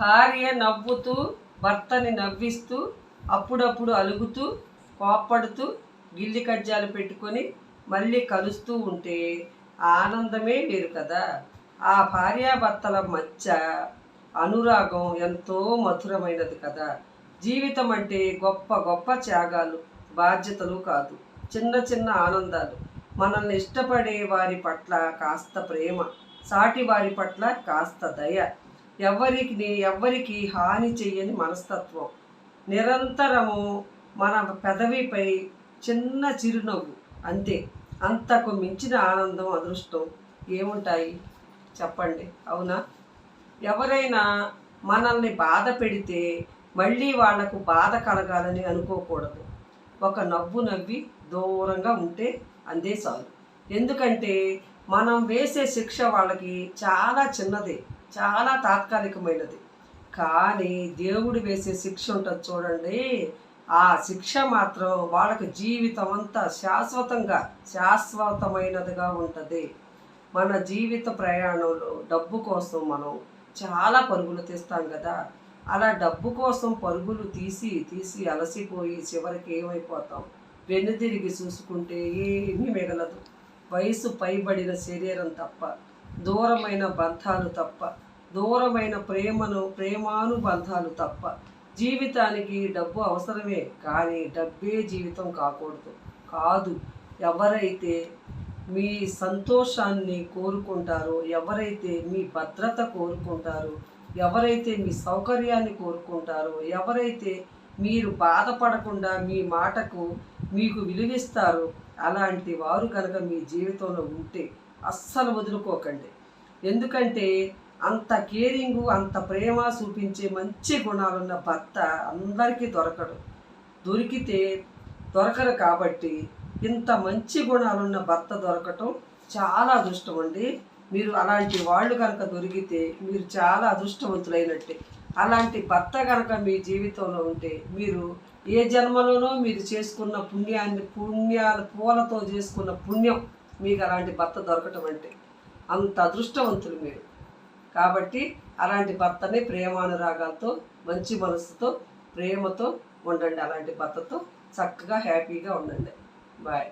భార్య నవ్వుతూ భర్తని నవ్విస్తూ అప్పుడప్పుడు అలుగుతూ కోప్పడుతూ గిల్లి కజ్జాలు పెట్టుకొని మళ్ళీ కలుస్తూ ఉంటే ఆనందమే వేరు కదా. ఆ భార్యాభర్తల మధ్య అనురాగం ఎంతో మధురమైనది కదా. జీవితం అంటే గొప్ప గొప్ప త్యాగాలు బాధ్యతలు కాదు. చిన్న చిన్న ఆనందాలు. మనల్ని ఇష్టపడే వారి పట్ల కాస్త ప్రేమ సాటి వారి పట్ల కాస్త దయ. ఎవరికి ఎవరికి హాని చెయ్యని మనస్తత్వం. నిరంతరము మన పెదవిపై చిన్న చిరునవ్వు అంతే. అంతకు మించిన ఆనందం అదృష్టం ఏముంటాయి? చెప్పండి. అవునా? ఎవరైనా మనల్ని బాధ పెడితే మళ్ళీ వాళ్ళకు బాధ కలగాలని అనుకోకూడదు. ఒక నవ్వు నవ్వి దూరంగా ఉంటే అందే చాలు. ఎందుకంటే మనం వేసే శిక్ష వాళ్ళకి చాలా చిన్నదే. చాలా తాత్కాలికమైనది. కానీ దేవుడు వేసే శిక్ష ఉంటుంది చూడండి. ఆ శిక్ష మాత్రం వాళ్ళకి జీవితం అంతా శాశ్వతంగా శాశ్వతమైనదిగా ఉంటుంది. మన జీవిత ప్రయాణంలో డబ్బు కోసం మనం చాలా పరుగులు తీస్తాం కదా. అలా డబ్బు కోసం పరుగులు తీసి తీసి అలసిపోయి చివరికి ఏమైపోతాం? వెన్నుదిరిగి చూసుకుంటే ఏమీ మిగలదు. వయసు పైబడిన శరీరం తప్ప దూరమైన బంధాలు తప్ప దూరమైన ప్రేమను ప్రేమానుబంధాలు తప్ప. జీవితానికి డబ్బు అవసరమే కానీ డబ్బే జీవితం కాకూడదు. కాదు ఎవరైతే మీ సంతోషాన్ని కోరుకుంటారో ఎవరైతే మీ భద్రత కోరుకుంటారో ఎవరైతే మీ సౌకర్యాన్ని కోరుకుంటారో ఎవరైతే మీరు బాధపడకుండా మీ మాటకు మీకు విలువిస్తారో అలాంటి వారు కనుక మీ జీవితంలో ఉంటే అస్సలు వదులుకోకండి. ఎందుకంటే అంత కేరింగు అంత ప్రేమ చూపించే మంచి గుణాలున్న భర్త అందరికీ దొరకడు. దొరికితే దొరకరు కాబట్టి ఇంత మంచి గుణాలున్న భర్త దొరకటం చాలా అదృష్టం అండి. మీరు అలాంటి వాళ్ళు కనుక దొరికితే మీరు చాలా అదృష్టవంతులైనట్టే. అలాంటి భర్త కనుక మీ జీవితంలో ఉంటే మీరు ఏ జన్మలోనో మీరు చేసుకున్న పుణ్యాన్ని పుణ్యాల పూలతో చేసుకున్న పుణ్యం మీకు అలాంటి భర్త దొరకటం అంటే అంత అదృష్టవంతులు మీరు. కాబట్టి అలాంటి భర్తని ప్రేమానురాగాలతో మంచి మనసుతో ప్రేమతో ఉండండి. అలాంటి భర్తతో చక్కగా హ్యాపీగా ఉండండి. బాయ్.